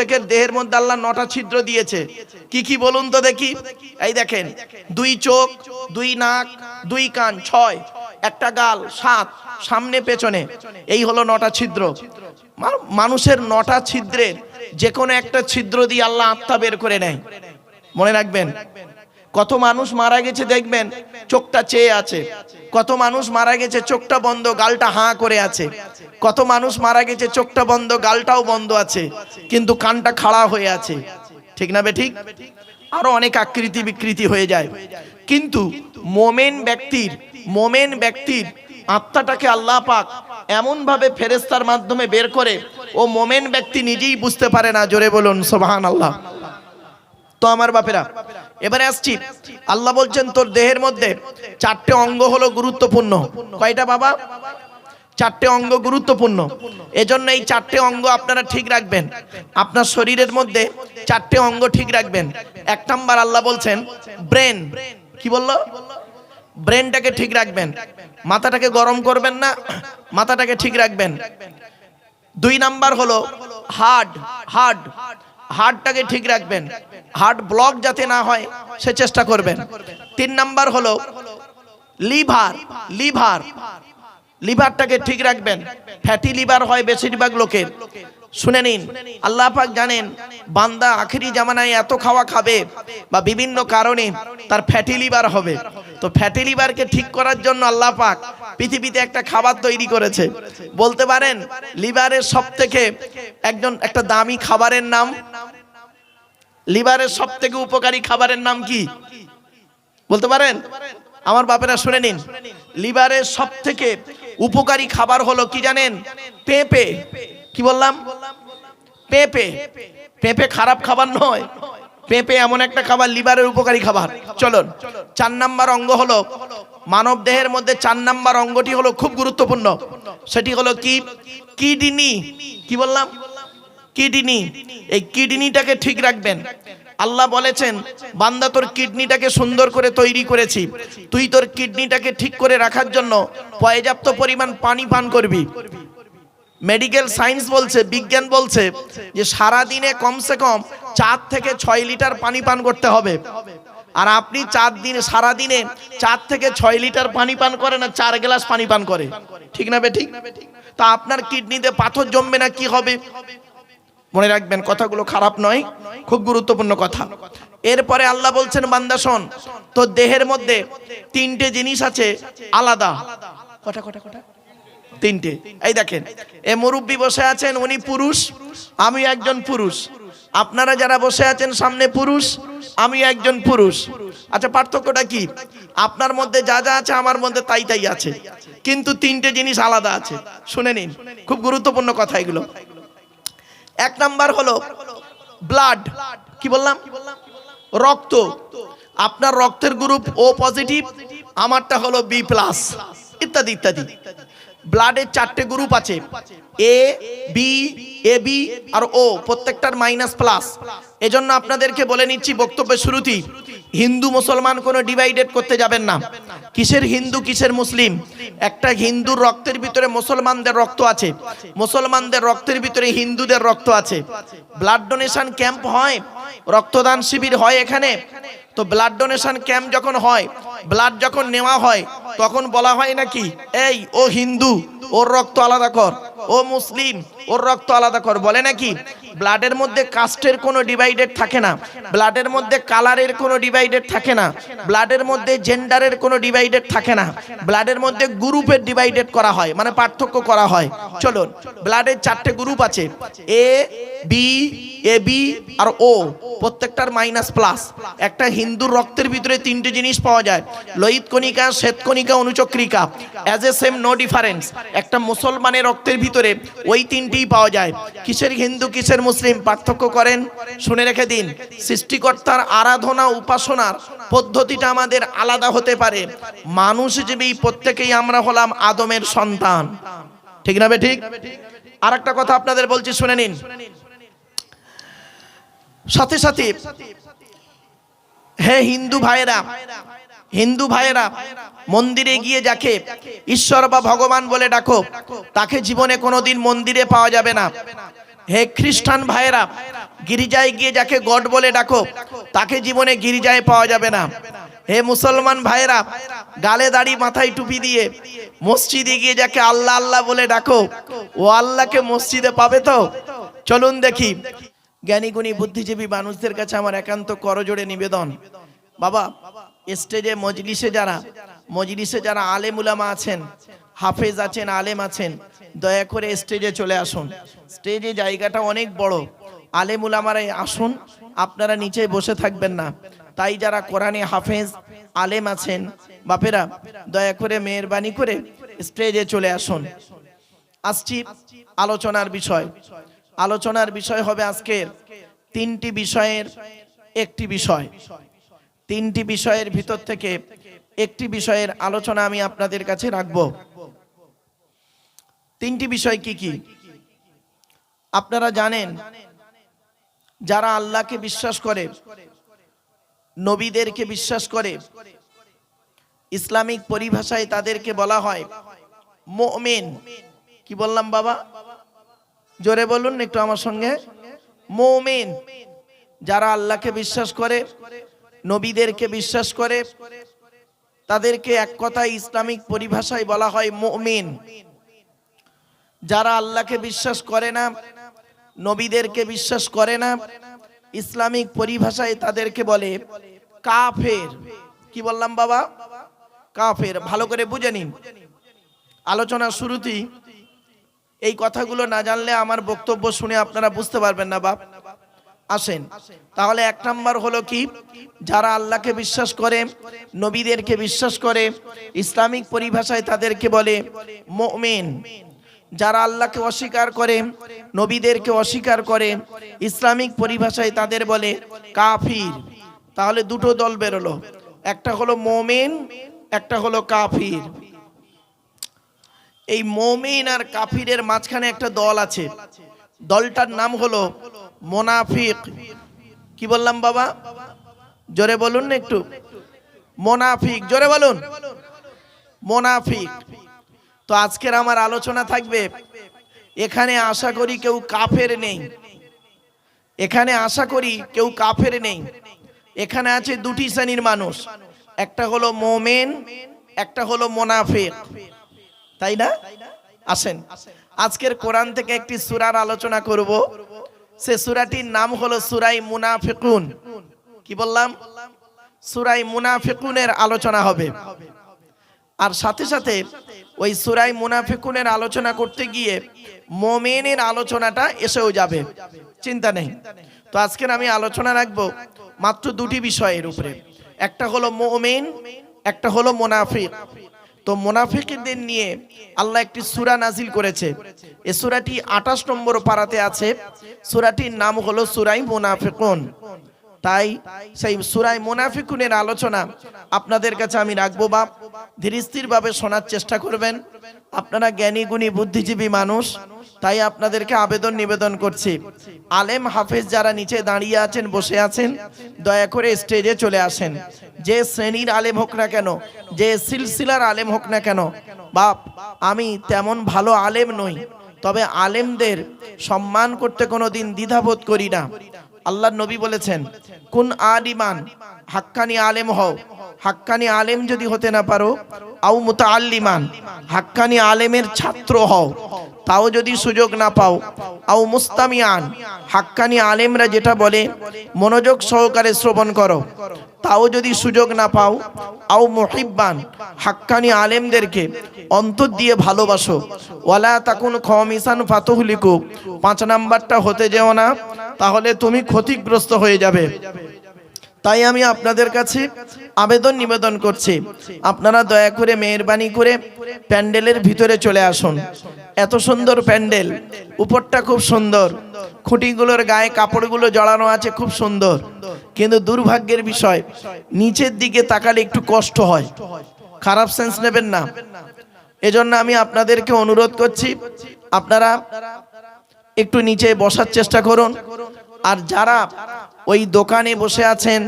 প্রত্যেকের দেহের মধ্যে আল্লাহ নটা ছিদ্র দিয়েছে। কি কি বলুন তো দেখি? এই দেখেন, দুই চোখ, দুই নাক, দুই কান, ছয়, একটা গাল, সাত, সামনে, পেছনে। এই হলো নটা ছিদ্র। মানুষের নটা ছিদ্রের যে কোনো একটা ছিদ্র দিয়ে আল্লাহ আত্মা বের করে নেয়। মনে রাখবেন? কত মানুষ মারা গেছে দেখবেন? চোখটা চেয়ে আছে। কত মানুষ মারা গেছে, চোখটা বন্ধ, গালটা হাঁ করে আছে। কত মানুষ মারা গেছে, চোখটা বন্ধ, গালটাও বন্ধ আছে। কিন্তু কানটা খাড়া হয়ে আছে। ঠিক না বে ঠিক? আরও অনেক আকৃতি বিকৃতি হয়ে যায়। কিন্তু মোমেন ব্যক্তির মোমেন ব্যক্তির আত্মাটাকে আল্লাহ পাক এমন ভাবে ফেরেস্তার মাধ্যমে বের করে, ও মোমেন ব্যক্তি নিজেই বুঝতে পারে না, জোরে বলুন সোবাহান আল্লাহ তো আমার বাপেরা, এবারে আসছি। আল্লাহ বলছেন, তোর দেহের মধ্যে চারটে অঙ্গ হলো গুরুত্বপূর্ণ। কয়টা বাবা? চারটে অঙ্গ গুরুত্বপূর্ণ। এজন্য এই চারটে অঙ্গ আপনারা ঠিক রাখবেন। আপনার শরীরের মধ্যে চারটে অঙ্গ ঠিক রাখবেন। এক নাম্বার আল্লাহ বলছেন, ব্রেন। কি বলল? ব্রেনটাকে ঠিক রাখবেন। মাথাটাকে গরম করবেন না, মাথাটাকে ঠিক রাখবেন। দুই নাম্বার হলো হার্ট হার্ট, হার্টটাকে ঠিক রাখবেন। হার্ট ব্লক যাতে না হয়, সে চেষ্টা করবেন। তিন নাম্বার হলো লিভার লিভার। লিভারটাকে ঠিক রাখবেন। ফ্যাটি লিভার হয় বেশিরভাগ লোকের। শুনে নিন, আল্লাহ পাক জানেন, বান্দা আখেরি জামানায় এত খাওয়া খাবে বা বিভিন্ন কারণে তার ফ্যাটি লিভার হবে। তো ফ্যাটি লিভারকে ঠিক করার জন্য আল্লাহ পাক পৃথিবীতে একটা খাবার তৈরি করেছে। বলতে পারেন, লিভারের সব থেকে একজন, একটা দামি খাবারের নাম লিভারের সব থেকে উপকারী খাবারের নাম কি? বলতে পারেন? আমার বাপেরা শুনে নিন। লিভারের সব থেকে উপকারী খাবার হলো কি জানেন? পেঁপে। কি বললাম? পেঁপে। পেঁপে খারাপ খাবার নয়। পেঁপে এমন একটা খাবার, লিভারের উপকারী খাবার। চলুন, চার নাম্বার অঙ্গ হলো, মানব দেহের মধ্যে চার নাম্বার অঙ্গটি হলো খুব গুরুত্বপূর্ণ। সেটি হলো কি? কিডনি। কি বললাম? কিডনি। এই কিডনিটাকে ঠিক রাখবেন। আল্লাহ বলেছেন, বান্দা তোর কিডনিটাকে সুন্দর করে তৈরি করেছি। তুই তোর কিডনিটাকে ঠিক করে রাখার জন্য পর্যাপ্ত পরিমাণ পানি পান করবি। মেডিকেল সায়েন্স বলছে, বিজ্ঞান বলছে যে সারা দিনে কমসে কম চার থেকে ছয় লিটার পানি পান করতে হবে। আর আপনি চার দিন সারা দিনে চার থেকে ছয় লিটার পানি পান করে না, চার গ্লাস পানি পান করে। ঠিক না বে ঠিক? তা আপনার কিডনিতে পাথর জমবে না, কি হবে? মনে রাখবেন, কথাগুলো খারাপ নয়, খুব গুরুত্বপূর্ণ কথা। এরপরে আল্লাহ বলছেন, বান্দা শোন, তোর দেহের মধ্যে তিনটে জিনিস আছে, আলাদা। কটা কটা কটা? তিনটে। এই দেখেন, এ মুরব্বী বসে আছেন, উনি পুরুষ, আমি একজন পুরুষ। আপনারা যারা বসে আছেন, সামনে পুরুষ, আমি একজন পুরুষ। আচ্ছা পার্থক্যটা কি? আপনার মধ্যে যা যা আছে, আমার মধ্যে তাই তাই আছে। কিন্তু তিনটে জিনিস আলাদা আছে। শুনে নিন, খুব গুরুত্বপূর্ণ কথা এগুলো। এক নাম্বার হলো ব্লাড কি বললাম? রক্ত। আপনার রক্তের গ্রুপ ও পজিটিভ আমারটা হলো বি প্লাস ইত্যাদি ইত্যাদি। ব্লাডের চারটে গ্রুপ আছে। এ বি এ বি আর ও প্রত্যেকটার মাইনাস প্লাস এজন্য আপনাদেরকে বলে নিচ্ছি বক্তব্যের শুরুতেই, হিন্দু মুসলমান কোনো ডিভাইডেড করতে যাবেন না। কিসের হিন্দু, কিসের মুসলিম? একটা হিন্দুর রক্তের ভিতরে মুসলমানদের রক্ত আছে। মুসলমানদের রক্তের ভিতরে হিন্দুদের রক্ত আছে। ব্লাড ডোনেশন ক্যাম্প হয়, রক্তদান শিবির হয় এখানে। তো ব্লাড ডোনেশন ক্যাম্প যখন হয় ব্লাড যখন নেওয়া হয়, তখন বলা হয় নাকি, এই ও হিন্দু ওর রক্ত আলাদা কর। ও মুসলিম, ওর রক্ত আলাদা কর। বলে নাকি? ব্লাডের মধ্যে কাস্টের কোনো ডিভাইডেড থাকে না। ব্লাডের মধ্যে কালারের কোনো ডিভাইডেড থাকে না। ব্লাডের মধ্যে জেন্ডারের কোনো ডিভাইডেড থাকে না। ব্লাডের মধ্যে গ্রুপের ডিভাইডেড করা হয় মানে পার্থক্য করা হয়। চলুন, ব্লাডের চারটে গ্রুপ আছে। এ, বি এ, বি আর ও। প্রত্যেকটার মাইনাস প্লাস। একটা হিন্দুর রক্তের ভিতরে তিনটে জিনিস পাওয়া যায়। লোহিত কণিকা, শ্বেত কণিকা, অনুচক্রিকা। As a same no difference একটা মুসলমানের রক্তের ভিতরে ওই তিনটেই পাওয়া যায়। কিসের হিন্দু, কিসের মুসলিম? পার্থক্য করেন, শুনে রেখে দিন। সৃষ্টিকর্তার আরাধনা, উপাসনার পদ্ধতিটা আমাদের আলাদা হতে পারে। মানুষ হিসেবে প্রত্যেকেই আমরা হলাম আদমের সন্তান। ঠিক না ঠিক? আর একটা কথা আপনাদের বলছি, শুনে নিন। সাথে সাথে, হে হিন্দু ভাইয়েরা হিন্দু ভাইয়েরা, মন্দিরে গিয়ে যাকে ঈশ্বর বা ভগবান বলে ডাকো, তাকে জীবনে কোনোদিন মন্দিরে পাওয়া যাবে না। হে খ্রিস্টান ভাইয়েরা, গিরিজায় গিয়ে যাকে গড বলে ডাকো, তাকে জীবনে গিরিজায় পাওয়া যাবে না। হে মুসলমান ভাইয়েরা, গালে দাড়ি মাথায় টুপি দিয়ে মসজিদে গিয়ে যাকে আল্লাহ আল্লাহ বলে ডাকো, ও আল্লাহকে মসজিদে পাবে তো? চলুন দেখি। জ্ঞানীগুণী, বুদ্ধিজীবী মানুষদের কাছে আমার একান্ত করজোড়ে নিবেদন। বাবা স্টেজে মজলিসে যারা মজলিসে যারা আলেম উলামা আছেন, হাফেজ আছেন, আলেম আছেন, দয়া করে স্টেজে চলে আসুন। স্টেজে জায়গাটা অনেক বড়। আলেম উলামারাই আসুন, আপনারা নিচে বসে থাকবেন না। তাই যারা কোরআনে হাফেজ, আলেম আছেন, বাপেরা, দয়া করে মেহরবানি করে স্টেজে চলে আসুন। আসছি আলোচনার বিষয়। আলোচনার বিষয় হবে আজকের তিনটি বিষয়ের একটি বিষয়। তিনটি বিষয়ের ভিতর থেকে একটি বিষয়ের আলোচনা আমি আপনাদের কাছে রাখব। তিনটি বিষয় কি কি? আপনারা জানেন, যারা আল্লাহকে বিশ্বাস করে, নবীদেরকে বিশ্বাস করে, ইসলামিক পরিভাষায় তাদেরকে বলা হয় মোমেন। কি বললাম বাবা? জোরে বলুন একটু আমার সঙ্গে। মোমেন। যারা আল্লাহকে বিশ্বাস করে নবীদেরকে বিশ্বাস করে, তাদেরকে এক কথায় ইসলামিক পরিভাষায় বলা হয় মোমেন। যারা আল্লাহকে বিশ্বাস করে না, নবীদেরকে বিশ্বাস করে না, ইসলামিক পরিভাষায় তাদেরকে বলে কাফের। কি বললাম বাবা? কাফের। ভালো করে বুঝে নিন। আলোচনার শুরুতেই এই কথাগুলো না জানলে আমার বক্তব্য শুনে আপনারা বুঝতে পারবেন না বাপ। আসেন। তাহলে এক নাম্বার হলো কি? যারা আল্লাহকে বিশ্বাস করে, নবীদেরকে বিশ্বাস করে, ইসলামিক পরিভাষায় তাদেরকে বলে মোমেন। যারা আল্লাহকে অস্বীকার করে, নবীদেরকে অস্বীকার করে, ইসলামিক পরিভাষায় তাদের বলে কাফির। তাহলে দুটো দল বেরোলো। একটা হলো মোমেন, একটা হলো কাফির। এই মোমিন আর কাফিরের মাঝখানে একটা দল আছে। দলটার নাম হলো মোনাফিক। কি বললাম বাবা? জোরে বলুন না একটু। মোনাফিক, জোরে বলুন। মোনাফিক। তো আজকের আমার আলোচনা থাকবে, এখানে আশা করি কেউ কাফের নেই। এখানে আশা করি কেউ কাফের নেই। এখানে আছে দুটি শ্রেণির মানুষ। একটা হলো মোমেন, একটা হলো মোনাফিক। তাই না? আসেন। আজকের কোরআন থেকে একটি সুরার আলোচনা করব। সে সুরাটির নাম হলো সুরাই মুনাফিকুন। কি বললাম? সুরাই মুনাফিকুনের আলোচনা হবে। আর সাথে সাথে ওই সুরাই মুনাফিকুনের আলোচনা করতে গিয়ে মোমেনের আলোচনাটা এসেও যাবে। চিন্তা নেই। তো আজকের আমি আলোচনা রাখব মাত্র দুটি বিষয়ের উপরে। একটা হলো মোমেন, একটা হলো মোনাফিক। তো মোনাফিকদের নিয়ে আল্লাহ একটি সুরা নাজিল করেছে। এ সুরাটি আঠাশ নম্বর পাড়াতে আছে। সুরাটির নাম হলো সুরাই মোনাফিকুন। তাই সেই সুরাই মোনাফিকুনের আলোচনা আপনাদের কাছে আমি রাখব বাপ। ধীরস্থিরভাবে শোনার চেষ্টা করবেন। আপনারা জ্ঞানী গুণী বুদ্ধিজীবী মানুষ। তাই আপনাদেরকে আবেদন নিবেদন করছি। আলেম হাফেজ যারা নিচে দাঁড়িয়ে আছেন, বসে আছেন, দয়া করে স্টেজে চলে আসেন। যে শ্রেণির আলেম হোক না কেন, যে সিলসিলার আলেম হোক না কেন, বাপ, আমি তেমন ভালো আলেম নই, তবে আলেমদের সম্মান করতে কোনো দিন দ্বিধাবোধ করি না। আল্লাহ নবী বলেছেন, কোন আলিমান, হাক্কানি আলেম হও হাক্কানি আলেম যদি হতে না পারো, আও মুতাআল্লিমান, হাক্কানি আলেমের ছাত্র হও। তাও যদি সুযোগ না পাও, আও মুস্তামিয়ান, হাক্কানি আলেমরা যেটা বলে, মনোযোগ সহকারে শ্রবণ করো। তাও যদি সুযোগ না পাও, আও মুহিব্বান, হাক্কানি আলেমদেরকে অন্তর দিয়ে ভালোবাসো। ওয়ালা তাকুন খমিসান ফাতহুলিকু, পাঁচ নাম্বারটা হতে যেও না, তাহলে তুমি ক্ষতিগ্রস্ত হয়ে যাবে। তাই আমি আপনাদের কাছে আবেদন নিবেদন করছি। আপনারা দয়া করে মেহরবানি করে প্যান্ডেলের ভিতরে চলে আসুন। এত সুন্দর প্যান্ডেল, উপরটা খুব সুন্দর। খুঁটিগুলোর গায়ে কাপড়গুলো জড়ানো আছে, খুব সুন্দর। কিন্তু দুর্ভাগ্যের বিষয়, নিচের দিকে তাকালে একটু কষ্ট হয়। খারাপ সেন্স নেবেন না। এজন্য আমি আপনাদেরকে অনুরোধ করছি, আপনারা একটু নিচে বসার চেষ্টা করুন। আর যারা ওই দোকানে বসে আছেন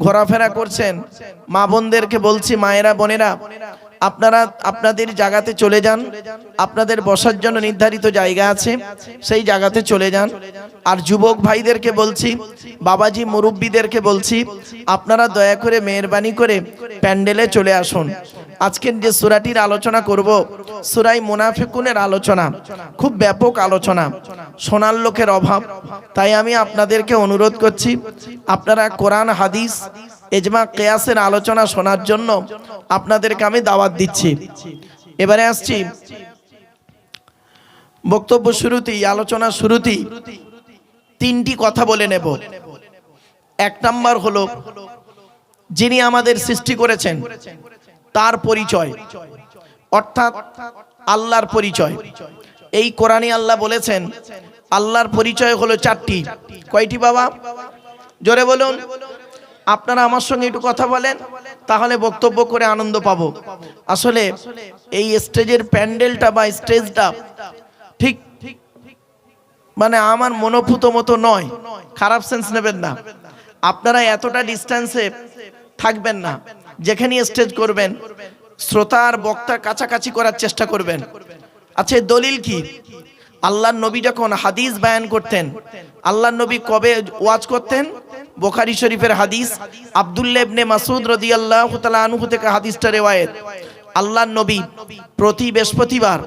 ঘোরাফেরা করছেন। মা বোনদেরকে বলছি মায়েরা বোনেরা আপনারা আপনাদের জায়গাতে চলে যান, আপনাদের বসার জন্য নির্ধারিত জায়গা আছে, সেই জায়গাতে চলে যান। আর যুবক ভাইদেরকে বলছি, বাবাজি মুরব্বীদেরকে বলছি, আপনারা দয়া করে মেহরবানি করে প্যান্ডেলে চলে আসুন। আজকের যে সুরাটির আলোচনা করব, সুরাই মুনাফিকুনের আলোচনা, খুব ব্যাপক আলোচনা, সোনার লোকের অভাব। তাই আমি আপনাদেরকে অনুরোধ করছি, আপনারা কোরআন, হাদিস এজমা কেয়াসের আলোচনা শোনার জন্য আপনাদেরকে আমি দাওয়াত দিচ্ছি। এবারে আসছি। বক্তব্য শুরুতেই, আলোচনা শুরুতেই তিনটি কথা বলে নেব। এক নাম্বার হলো, যিনি আমাদের সৃষ্টি করেছেন, তার পরিচয়, অর্থাৎ আল্লাহর পরিচয়। এই কোরআনে আল্লাহ বলেছেন, আল্লাহর পরিচয় হলো চারটি। কয়টি বাবা? জোরে বলুন। আপনারা আমার সঙ্গে একটু কথা বলেন, তাহলে বক্তব্য করে আনন্দ পাব। আসলে এই স্টেজের প্যান্ডেলটা বা স্টেজটা ঠিক মানে আমার মনোভূত মতো নয়। খারাপ সেন্স নেবেন না। আপনারা এতটা ডিস্টেন্সে থাকবেন না। যেখানে স্টেজ করবেন, শ্রোতা আর বক্তার কাছাকাছি করার চেষ্টা করবেন। আচ্ছা দলিল কি? আল্লাহর নবী যখন হাদিস বায়ান করতেন, আল্লাহর নবী কবে ওয়াজ করতেন? বোখারি শরীফের হাদিস আবদুল্লেবনে মাসুদ রাদিয়াল্লাহু তাআলা আনহু থেকে হাদিসটা রেওয়ায়েত। আল্লাহর নবী প্রতি বৃহস্পতিবার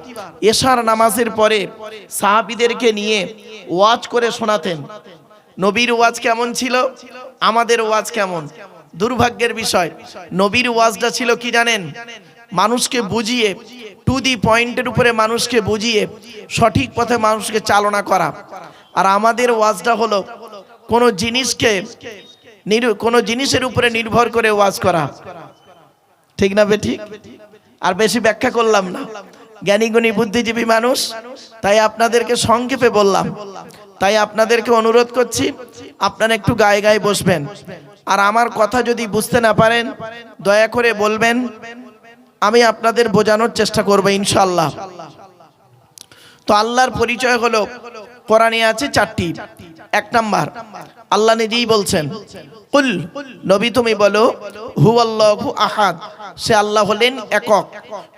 এশার নামাজের পরে সাহাবিদেরকে নিয়ে ওয়াজ করে শোনাতেন। নবীর ওয়াজ কেমন ছিল? আমাদের ওয়াজ কেমন? দুর্ভাগ্যের বিষয়, নবীর ওয়াজটা ছিল কি জানেন? মানুষকে বুঝিয়ে টু দি পয়েন্টের উপরে মানুষকে বুঝিয়ে, সঠিক পথে মানুষকে চালনা করা। আর আমাদের ওয়াজটা হলো কোনো জিনিসকে কোনো জিনিসের উপরে নির্ভর করে ওয়াজ করা। ঠিক না বে ঠিক আর বেশি ব্যাখ্যা করলাম না। জ্ঞানী গুণী বুদ্ধিজীবী মানুষ, তাই আপনাদেরকে সংক্ষেপে বললাম। তাই আপনাদেরকে অনুরোধ করছি, আপনারা একটু গায়ে গায়ে বসবেন। আর আমার কথা যদি বুঝতে না পারেন, দয়া করে বলবেন, আমি আপনাদের বোঝানোর চেষ্টা করব ইনশাল্লাহ তো আল্লাহর পরিচয় হলো, কোরআনে আছে চারটি। এক নাম্বার। আল্লাহ নিজেই বলছেন, কুল, নবী তুমি বলো হু আল্লাহু আহাদ। সে আল্লাহ হলেন একক।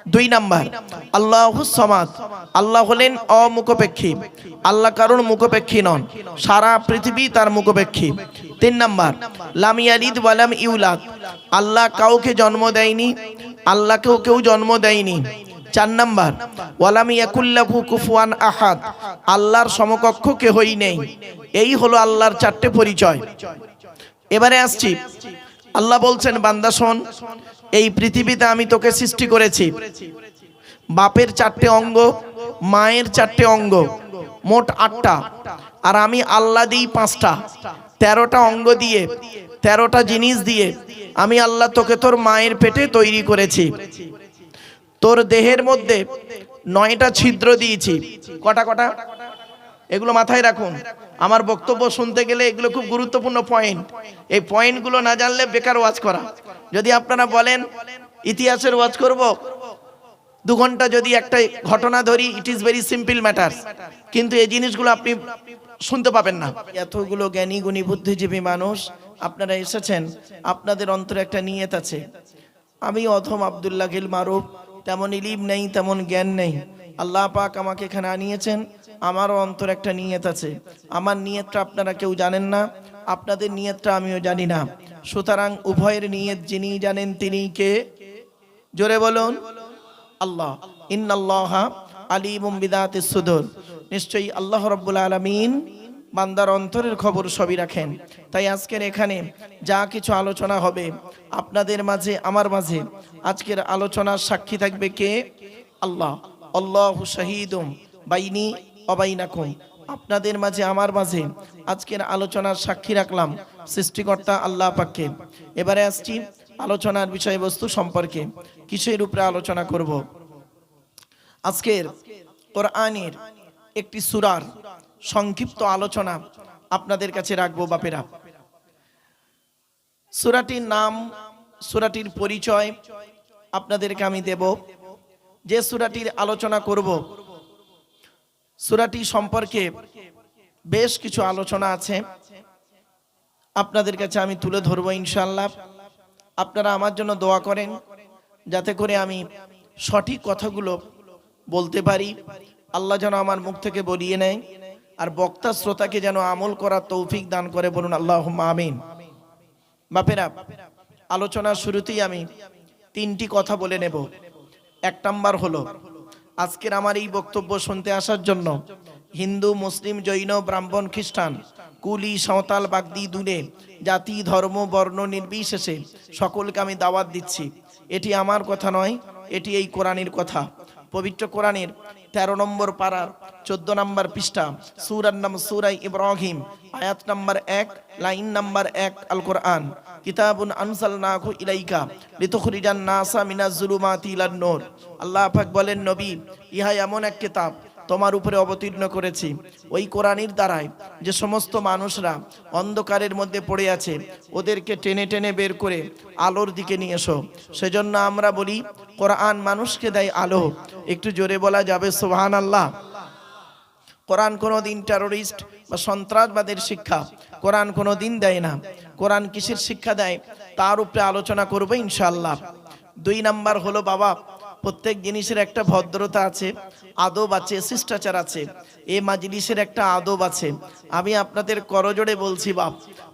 দুই নাম্বার, আল্লাহ সমাদ। আল্লাহ হলেন অমুখপেক্ষী। আল্লাহ কারোর মুখপেক্ষী নন, সারা পৃথিবী তার মুখপেক্ষী। তিন নাম্বার, লাম ইয়ালিদ ওয়ালাম ইউলাদ। আল্লাহ কাউকে জন্ম দেয়নি, আল্লাহকেও কেউ জন্ম দেয়নি। চার নাম্বার, ওয়ালামি ইয়াকুল্লাহু কুফুয়ান আহাদ, আল্লাহর সমকক্ষ কেহই নেই। এই হলো আল্লাহর চারটে পরিচয়। এবারে আসছি। আল্লাহ বলছেন, বান্দা এই পৃথিবীতে আমি তোকে সৃষ্টি করেছি। বাপের চারটে অঙ্গ, মায়ের চারটে অঙ্গ, মোট আটটা। আর আমি আল্লাহ দিই পাঁচটা। তেরোটা অঙ্গ দিয়ে, তেরোটা জিনিস দিয়ে আমি আল্লাহ তোকে তোর মায়ের পেটে তৈরি করেছি। তোর দেহের মধ্যে নয়টা ছিদ্র দিয়েছি। কটা কটা? এগুলো মাথায় রাখুন। আমার বক্তব্য শুনতে গেলে এগুলো খুব গুরুত্বপূর্ণ পয়েন্ট এই পয়েন্টগুলো না জানলে বেকার ওয়াজ করা। যদি আপনারা বলেন, ইতিহাসের ওয়াজ করব? দু ঘণ্টা যদি একটা ঘটনা ধরি it is very simple matter কিন্তু এই জিনিসগুলো আপনি শুনতে পাবেন না। এতগুলো জ্ঞানী, গুণী, বুদ্ধিজীবী মানুষ, আপনারা এসেছেন। আপনাদের অন্তরে একটা নিয়ত আছে। আমি অথম আবদুল্লাহ গিল মারুফ তেমন ইলিম নেই, তেমন জ্ঞান নেই। আল্লাহ পাক আমাকে এখানে আনিয়েছেন। আমারও অন্তর একটা নিয়ত আছে। আমার নিয়তটা আপনারা কেউ জানেন না, আপনাদের নিয়তটা আমিও জানি না। সুতরাং উভয়ের নিয়ত যিনি জানেন তিনি কে? জোরে বলুন। আল্লাহ। ইন্নাল্লাহ আলিমুম বিদাতিস সুদুর। নিশ্চয়ই আল্লাহ রাব্বুল আলামিন বান্দার অন্তরের খবর সবই রাখেন। তাই আজকের এখানে যা কিছু আলোচনা হবে, আপনাদের মাঝে, আমার মাঝে, আজকের আলোচনার সাক্ষী থাকবে কে? আল্লাহ। আল্লাহ শাহিদুম বাইনি অবাইনাকুম আপনাদের মাঝে, আমার মাঝে আজকের আলোচনার সাক্ষী রাখলাম সৃষ্টিকর্তা আল্লাহ পাককে। এবারে আসছি আলোচনার বিষয়বস্তু সম্পর্কে, কিসের উপরে আলোচনা করব? আজকের কোরআনের একটি সুরার সংক্ষিপ্ত আলোচনা আপনাদের কাছে রাখব বাপেরা। সুরাটির নাম, সুরাটির পরিচয় আপনাদেরকে আমি দেব। যে সুরাটির আলোচনা করব, সুরাটি সম্পর্কে বেশ কিছু আলোচনা আছে। আপনাদের কাছে আমি তুলে ধরবো ইনশাল্লাহ আপনারা আমার জন্য দোয়া করেন, যাতে করে আমি সঠিক কথাগুলো বলতে পারি। আল্লাহ যেন আমার মুখ থেকে বলিয়ে নেয়। আর বক্তা শ্রোতাকে যেন আমল করার তৌফিক দান করে বলুন আল্লাহ আমিন। বাপেরা, আলোচনার শুরুতেই আমি তিনটি কথা বলে নেব। এক নাম্বার হলো, আজকের আমার এই বক্তব্য শুনতে আসার জন্য হিন্দু, মুসলিম, জৈন, ব্রাহ্মণ, খ্রিস্টান, কুলি, সাঁওতাল, বাগদি দুনে জাতি, ধর্ম, বর্ণ, নির্বিশেষে সকলকে আমি দাওয়াত দিচ্ছি। এটি আমার কথা নয়, এটি এই কোরআনের কথা। পবিত্র কোরআনের তেরো নম্বর পাড়ার চোদ্দ নম্বর পৃষ্ঠা, সুরার নাম সুরাই ইব্রাহিম, আয়াত নাম্বার এক, লাইন নাম্বার এক আল কোরআন কিতাবুন আনসাল নাহু ইলাইকা, লিতুখরিজান নাসা মিনাজ জুলুমাতি ইলান নূর। আল্লাহ পাক বলেন, নবী, ইহা এমন এক কিতাব তোমার উপরে অবতীর্ণ করেছি। ওই কোরআনের দ্বারায় যে সমস্ত মানুষরা অন্ধকারের মধ্যে পড়ে আছে, ওদেরকে টেনে টেনে বের করে আলোর দিকে নিয়ে এসো। সেজন্য আমরা বলি, কোরআন মানুষকে দেয় আলো। একটু জোরে বলা যাবে সোহান আল্লাহ কোরআন কোনো দিন টেরোরিস্ট বা সন্ত্রাসবাদের শিক্ষা, কোরআন কোনো দিন দেয় না। কোরআন কিসের শিক্ষা দেয়? তার উপরে আলোচনা করব ইনশাল্লাহ দুই নাম্বার হলো বাবা, প্রত্যেক জিনিসের একটা ভদ্রতা আছে, আদব আছে, শিষ্টাচার আছে। এ মাজলিসের একটা আদব আছে। আমি আপনাদের করজোড়ে বলছি বাপ,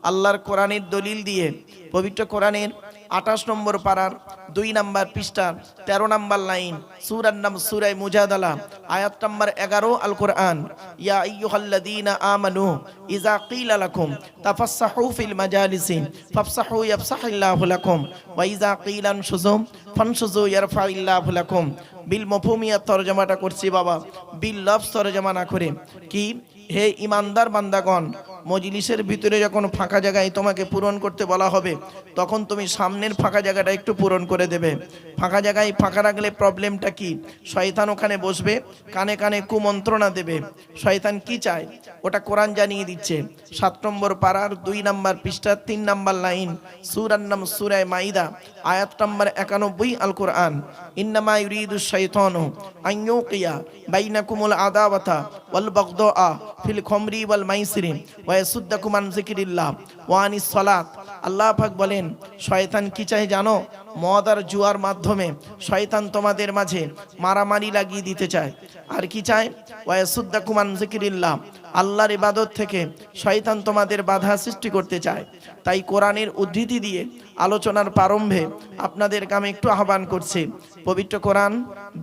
আল্লাহর কোরআনের দলিল দিয়ে, পবিত্র কোরআনের আঠাশ নম্বর পাড়ার, দুই নাম্বার পৃষ্ঠা তেরো নাম্বার লাইন, সুরার নাম সুরাই মুজাদালা, আয়াত নাম্বার এগারো আল কোরআন ইয়া আইয়ুহাল্লাযীনা আমানু, ইযা কিলা লাকুম, তাফাসসাহু ফিল মাজালিসি ফাফসাহু ইয়াফসাহিল্লাহু লাকুম, ওয়া ইযা কিলা আনশুযু ফানশুযু ইয়ারফাইল্লাহু লাকুম। বিল মফহুমিয়া তরজমাটা করছি বাবা, বিল লফজ তরজমা না করে। কি? হে ইমানদার বান্দাগণ মজলিসের ভিতরে যখন ফাঁকা জায়গায় তোমাকে পূরণ করতে বলা হবে, তখন তুমি সামনের ফাঁকা জায়গাটা একটু পূরণ করে দেবে। ফাঁকা জায়গায় ফাঁকা রাখলে প্রবলেমটা কি? শয়তান ওখানে বসবে, কানে কানে কুমন্ত্রণা দেবে। শয়তান কি চায়? ওটা কোরআন জানিয়ে দিচ্ছে। সাত নম্বর পাড়ার দুই নাম্বার পৃষ্ঠার তিন নাম্বার লাইন, সুরার নাম সুরায় মাইদা, আয়াত নাম্বার একানব্বই আল কোরআন। ইন্নামা ইউরিদু বাইনাকুমুল আদাওয়াতা ওয়াল বাগদা ফিল খমরি ওয়াল মাইসিরি ওয়া ইয়াসুদ্দাকুম আন ওয়ানিস সালাত। আল্লাহ পাক বলেন শয়তান কি চাই জানো? মদ আর জুয়ার মাধ্যমে শয়তান তোমাদের মাঝে মারামারি লাগিয়ে দিতে চায়। আর কি চায়? ওয়া ইয়াসুদ্দাকুম আন আল্লাহর ইবাদত থেকে শয়তান তোমাদের বাধা সৃষ্টি করতে চায়। তাই কোরআনের উদ্ধৃতি দিয়ে আলোচনার প্রারম্ভে আপনাদের আমি একটু আহ্বান করছি। পবিত্র কোরআন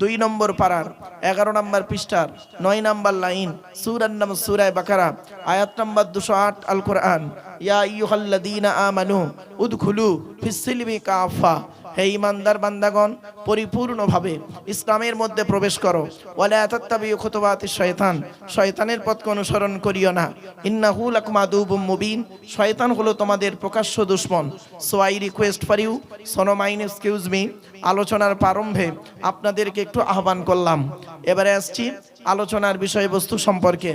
দুই নম্বর পাড়ার এগারো নম্বর পৃষ্ঠার নয় নম্বর লাইন সুরার নাম সুরায় বাকারা, আয়াত নম্বর দুশো আট আল কোরআন ইয়া ইয়ুহাল্লাযীনা আমানু উদখুলু ফিসসিলমি কাফা হে ইমানদার বান্দাগণ, পরিপূর্ণভাবে ইসলামের মধ্যে প্রবেশ করো। ওয়ালা তাত্তাবিউ খুতুবাতি শয়তান, শয়তানের পথকে অনুসরণ করিও না। ইন্নাহু লাকুম আদুবুম মুবিন, শয়তান হলো তোমাদের প্রকাশ্য দুশ্মন। So I request for you সোনো mine excuse me আলোচনার প্রারম্ভে আপনাদেরকে একটু আহ্বান করলাম। এবারে আসছি আলোচনার বিষয়বস্তু সম্পর্কে।